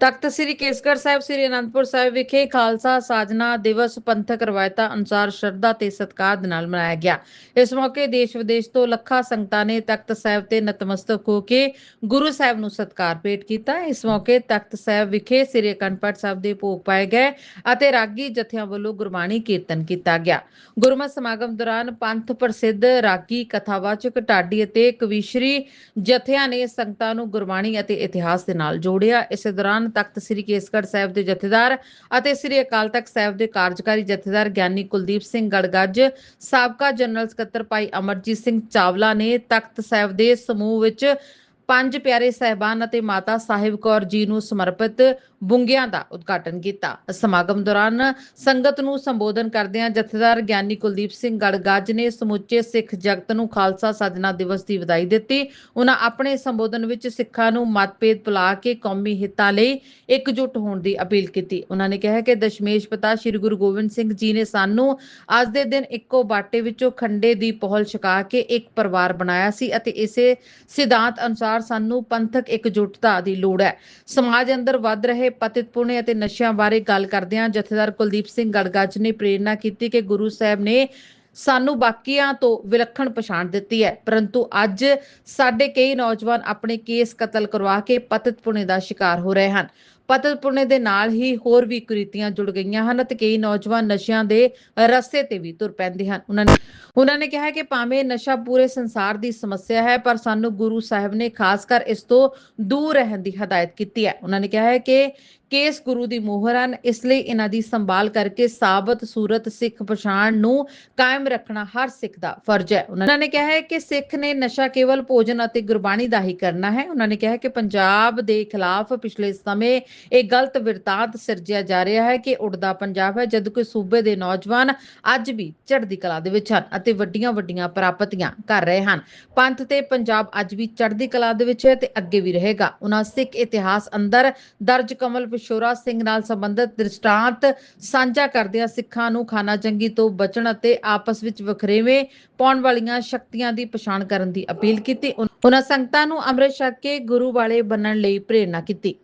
ਤਖਤ ਸ੍ਰੀ ਕੇਸਗੜ੍ਹ ਸਾਹਿਬ, ਸ੍ਰੀ ਅਨੰਦਪੁਰ ਸਾਹਿਬ ਵਿਖੇ ਖਾਲਸਾ ਸਾਜਨਾ ਦਿਵਸ ਪੰਥਕ ਰਵਾਇਤਾਂ ਅਨੁਸਾਰ ਸ਼ਰਧਾ ਤੇ ਸਤਿਕਾਰ ਦੇ ਨਾਲ ਮਨਾਇਆ ਗਿਆ। ਇਸ ਮੌਕੇ ਦੇਸ਼ ਵਿਦੇਸ਼ ਤੋਂ ਲੱਖਾਂ ਸੰਗਤਾਂ ਨੇ ਤਖਤ ਸਾਹਿਬ ਤੇ ਨਤਮਸਤਕ ਹੋ ਕੇ ਗੁਰੂ ਸਾਹਿਬ ਨੂੰ ਸਤਿਕਾਰ ਭੇਟ ਕੀਤਾ। ਇਸ ਮੌਕੇ ਤਖਤ ਸਾਹਿਬ ਵਿਖੇ ਸ੍ਰੀ ਅਖੰਡ ਪਾਠ ਸਾਹਿਬ ਦੇ ਭੋਗ ਪਾਏ ਗਏ ਅਤੇ ਰਾਗੀ ਜਥਿਆਂ ਵੱਲੋਂ ਗੁਰਬਾਣੀ ਕੀਰਤਨ ਕੀਤਾ ਗਿਆ। ਗੁਰਮਤਿ ਸਮਾਗਮ ਦੌਰਾਨ ਪੰਥ ਪ੍ਰਸਿੱਧ ਰਾਗੀ ਕਥਾਵਾਚਕ ਢਾਡੀ ਅਤੇ ਕਵੀਸ਼ਰੀ ਜਥਿਆਂ ਨੇ ਸੰਗਤਾਂ ਨੂੰ ਗੁਰਬਾਣੀ ਅਤੇ ਇਤਿਹਾਸ ਦੇ ਨਾਲ ਜੋੜਿਆ। ਇਸੇ ਦੌਰਾਨ ਤਖਤ ਸ੍ਰੀ ਕੇਸਗੜ੍ਹ ਸਾਹਿਬ ਦੇ ਜਥੇਦਾਰ ਅਤੇ ਸ੍ਰੀ ਅਕਾਲ ਤਖਤ ਸਾਹਿਬ ਦੇ ਕਾਰਜਕਾਰੀ ਜਥੇਦਾਰ ਗਿਆਨੀ ਕੁਲਦੀਪ ਸਿੰਘ ਗੜਗੱਜ, ਸਾਬਕਾ ਜਨਰਲ ਸਕੱਤਰ ਭਾਈ ਅਮਰਜੀਤ ਸਿੰਘ ਚਾਵਲਾ ਨੇ ਤਖਤ ਸਾਹਿਬ ਦੇ ਸਮੂਹ ਵਿੱਚ ਪੰਜ ਪਿਆਰੇ ਸਹਿਬਾਨ ਅਤੇ ਮਾਤਾ ਸਾਹਿਬ ਕੌਰ ਜੀ ਨੂੰ ਸਮਰਪਿਤ ਬੁੰਗਿਆਂ ਦਾ ਉਦਘਾਟਨ ਕੀਤਾ। ਸਮਾਗਮ ਦੌਰਾਨ ਸੰਗਤ ਨੂੰ ਸੰਬੋਧਨ ਕਰਦਿਆਂ ਜਥੇਦਾਰ ਗਿਆਨੀ ਕੁਲਦੀਪ ਸਿੰਘ ਗੜਗਾਜ ਨੇ ਸਮੁੱਚੇ ਸਿੱਖ ਜਗਤ ਨੂੰ ਖਾਲਸਾ ਸਾਜਨਾ ਦਿਵਸ ਦੀ ਵਧਾਈ ਦਿੱਤੀ। ਉਹਨਾਂ ਆਪਣੇ ਸੰਬੋਧਨ ਵਿੱਚ ਸਿੱਖਾਂ ਨੂੰ ਮਤਭੇਦ ਭੁਲਾ ਕੇ ਕੌਮੀ ਹਿੱਤਾਂ ਲਈ ਇਕਜੁੱਟ ਹੋਣ ਦੀ ਅਪੀਲ ਕੀਤੀ। ਉਹਨਾਂ ਨੇ ਕਿਹਾ ਕਿ ਦਸ਼ਮੇਸ਼ ਪਿਤਾ ਸ੍ਰੀ ਗੁਰੂ ਗੋਬਿੰਦ ਸਿੰਘ ਜੀ ਨੇ ਸਾਨੂੰ ਅੱਜ ਦੇ ਦਿਨ ਇੱਕੋ ਬਾਟੇ ਵਿੱਚੋਂ ਖੰਡੇ ਦੀ ਪਹਲ ਛਕਾ ਕੇ ਇੱਕ ਪਰਿਵਾਰ ਬਣਾਇਆ ਸੀ ਅਤੇ ਇਸੇ ਸਿਧਾਂਤ ਅਨੁਸਾਰ ਸਾਨੂੰ ਪੰਥਕ ਇਕਜੁੱਟਤਾ ਦੀ ਲੋੜ ਹੈ। ਸਮਾਜ ਅੰਦਰ ਵੱਧ ਰਹੇ ਪਤਿਤ ਪੁਣੇ ਅਤੇ ਨਸ਼ਿਆਂ ਬਾਰੇ ਗੱਲ ਕਰਦਿਆਂ ਜਥੇਦਾਰ ਕੁਲਦੀਪ ਸਿੰਘ ਗੜਗੱਜ ਨੇ ਪ੍ਰੇਰਣਾ ਕੀਤੀ ਕਿ ਗੁਰੂ ਸਾਹਿਬ ਨੇ ਸਾਨੂੰ ਬਾਕੀਆਂ ਤੋਂ ਵਿਲੱਖਣ ਪਛਾਣ ਦਿੱਤੀ ਹੈ। ਪਰੰਤੂ ਅੱਜ ਸਾਡੇ ਕਈ ਨੌਜਵਾਨ ਆਪਣੇ ਕੇਸ ਕਤਲ ਕਰਵਾ ਕੇ ਪਤਿਤ ਪੁਣੇ ਦਾ ਸ਼ਿਕਾਰ ਹੋ ਰਹੇ ਹਨ। ਪਤਲ ਪੁਣੇ ਦੇ ਨਾਲ ਹੀ ਹੋਰ ਵੀ ਕੁਰੀਤੀਆਂ ਜੁੜ ਗਈਆਂ ਹਨ ਅਤੇ ਕਈ ਨੌਜਵਾਨ ਨਸ਼ਿਆਂ ਦੇ ਰਸਤੇ ਤੇ ਵੀ ਤੁਰ ਪੈਂਦੇ ਹਨ। ਉਹਨਾਂ ਨੇ ਉਹਨਾਂ ਨੇ ਕਿਹਾ ਕਿ ਭਾਵੇਂ ਨਸ਼ਾ ਪੂਰੇ ਸੰਸਾਰ ਦੀ ਸਮੱਸਿਆ ਹੈ, ਪਰ ਸਾਨੂੰ ਗੁਰੂ ਸਾਹਿਬ ਨੇ ਖਾਸ ਕਰ ਇਸ ਤੋਂ ਦੂਰ ਰਹਿਣ ਦੀ ਹਦਾਇਤ ਕੀਤੀ ਹੈ। ਉਹਨਾਂ ਨੇ ਕਿਹਾ ਹੈ ਕਿ ਕੇਸ ਗੁਰੂ ਦੀ ਮੋਹਰ ਹਨ, ਇਸ ਲਈ ਇਹਨਾਂ ਦੀ ਸੰਭਾਲ ਕਰਕੇ ਸਾਬਤ ਸੂਰਤ, ਸਿੱਖ ਪਛਾਣ ਨੂੰ ਕਾਇਮ ਰੱਖਣਾ ਹਰ ਸਿੱਖ ਦਾ ਫਰਜ਼ ਹੈ। ਉਹਨਾਂ ਨੇ ਕਿਹਾ ਹੈ ਕਿ ਸਿੱਖ ਨੇ ਨਸ਼ਾ ਕੇਵਲ ਭੋਜਨ ਅਤੇ ਗੁਰਬਾਣੀ ਦਾ ਹੀ ਕਰਨਾ ਹੈ। ਉਹਨਾਂ ਨੇ ਕਿਹਾ ਕਿ ਪੰਜਾਬ ਦੇ ਖਿਲਾਫ ਪਿਛਲੇ ਸਮੇਂ ਇਹ ਗਲਤ ਵਿਰਤਾਂਤ ਸਿਰਜਿਆ ਜਾ ਰਿਹਾ ਹੈ ਕਿ ਉੜਦਾ ਪੰਜਾਬ ਹੈ, ਜਦ ਕਿ ਸੂਬੇ ਦੇ ਨੌਜਵਾਨ ਅੱਜ ਵੀ ਚੜ੍ਹਦੀ ਕਲਾ ਦੇ ਵਿੱਚ ਹਨ ਅਤੇ ਵੱਡੀਆਂ ਵੱਡੀਆਂ ਪ੍ਰਾਪਤੀਆਂ ਕਰ ਰਹੇ ਹਨ। ਪੰਥ ਤੇ ਪੰਜਾਬ ਅੱਜ ਵੀ ਚੜ੍ਹਦੀ ਕਲਾ ਦੇ ਵਿੱਚ ਹੈ ਤੇ ਅੱਗੇ ਵੀ ਰਹੇਗਾ। ਉਹਨਾਂ ਸਿੱਖ ਇਤਿਹਾਸ ਅੰਦਰ ਦਰਜ ਕਮਲ ਪਿਸ਼ੋਰਾ ਸਿੰਘ ਨਾਲ ਸੰਬੰਧਿਤ ਦ੍ਰਿਸ਼ਟਾਂਤ ਸਾਂਝਾ ਕਰਦਿਆਂ ਸਿੱਖਾਂ ਨੂੰ ਖਾਨਾ ਜੰਗੀ ਤੋਂ ਬਚਣ ਅਤੇ ਆਪਸ ਵਿੱਚ ਵਖਰੇਵੇਂ ਪਾਉਣ ਵਾਲੀਆਂ ਸ਼ਕਤੀਆਂ ਦੀ ਪਛਾਣ ਕਰਨ ਦੀ ਅਪੀਲ ਕੀਤੀ। ਉਹਨਾਂ ਸੰਗਤਾਂ ਨੂੰ ਅੰਮ੍ਰਿਤ ਛਕ ਕੇ ਗੁਰੂ ਵਾਲੇ ਬਣਨ ਲਈ ਪ੍ਰੇਰਣਾ ਕੀਤੀ।